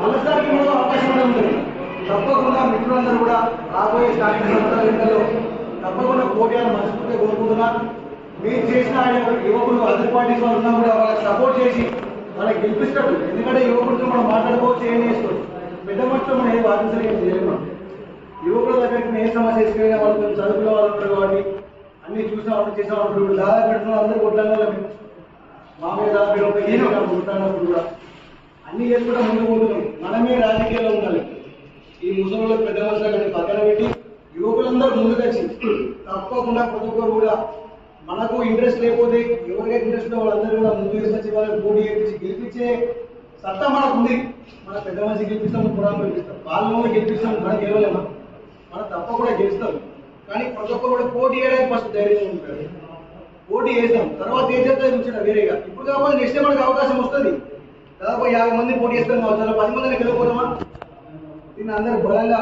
మరోసారి కూడా అవకాశం ఉంది. తప్పకుండా మిత్రులందరూ కూడా రాబోయే స్టార్టింగ్ సంవత్సరాల ఎన్నికల్లో తప్పకుండా పోటీ అని మనస్ఫూర్తిగా కోరుకుంటున్నా. మీరు చేసిన ఆయన యువకులు అదర్ పార్టీస్ వాళ్ళు ఉన్నా కూడా వాళ్ళకి సపోర్ట్ చేసి వాళ్ళకి గెలిపిస్తాడు. ఎందుకంటే యువకులతో మనం మాట్లాడుకోవచ్చు ఏం చేసుకోవచ్చు పెద్ద మనుషులు మనం ఏ వాదించడం ఏం చేయలేము యువకుల దగ్గరికి ఏ సమస్య తీసుకెళ్ళినా వాళ్ళు కొంచెం చదువుకునే వాళ్ళు ఉంటారు కాబట్టి అన్ని చూసిన వాళ్ళు చేసిన వాళ్ళు దాదాపు పెడుతున్న అందరూ కొట్లాడాలి మా మీద మీరు కూడా అన్ని చేసుకుంటా ముందు పోతున్నాం. మనమే రాజకీయాల్లో ఉండాలి. ఈ ముసలిలో పెద్ద పక్కన పెట్టి యువకులందరూ ముందుకొచ్చి తప్పకుండా ప్రతి ఒక్కరు కూడా మనకు ఇంట్రెస్ట్ లేకపోతే ఎవరికైతే ఇంట్రెస్ట్ వాళ్ళందరూ కూడా ముందు తీసుకొచ్చి వాళ్ళకి పోటీ చేయించి గెలిపించే సత్తా మనకు ఉంది. మన పెద్ద మనిషి గెలిపిస్తాం కూడా గెలిపిస్తాం వాళ్ళు గెలిపిస్తాం మనం గెలవలేమా? మనం తప్పకుండా గెలుస్తాం. కానీ ప్రతి ఒక్కరు కూడా పోటీ చేయడానికి ఫస్ట్ ధైర్యం ఉంటారు పోటీ చేస్తాం. తర్వాత ఏం చేస్తే? వేరేగా. ఇప్పుడు కాకపోతే నెక్స్ట్ మనకు అవకాశం వస్తుంది. దాదాపు యాభై మంది పోటీ చేస్తాం కావచ్చు పది మందిని గెలవకపోతామా దీన్ని అందరూ బలంగా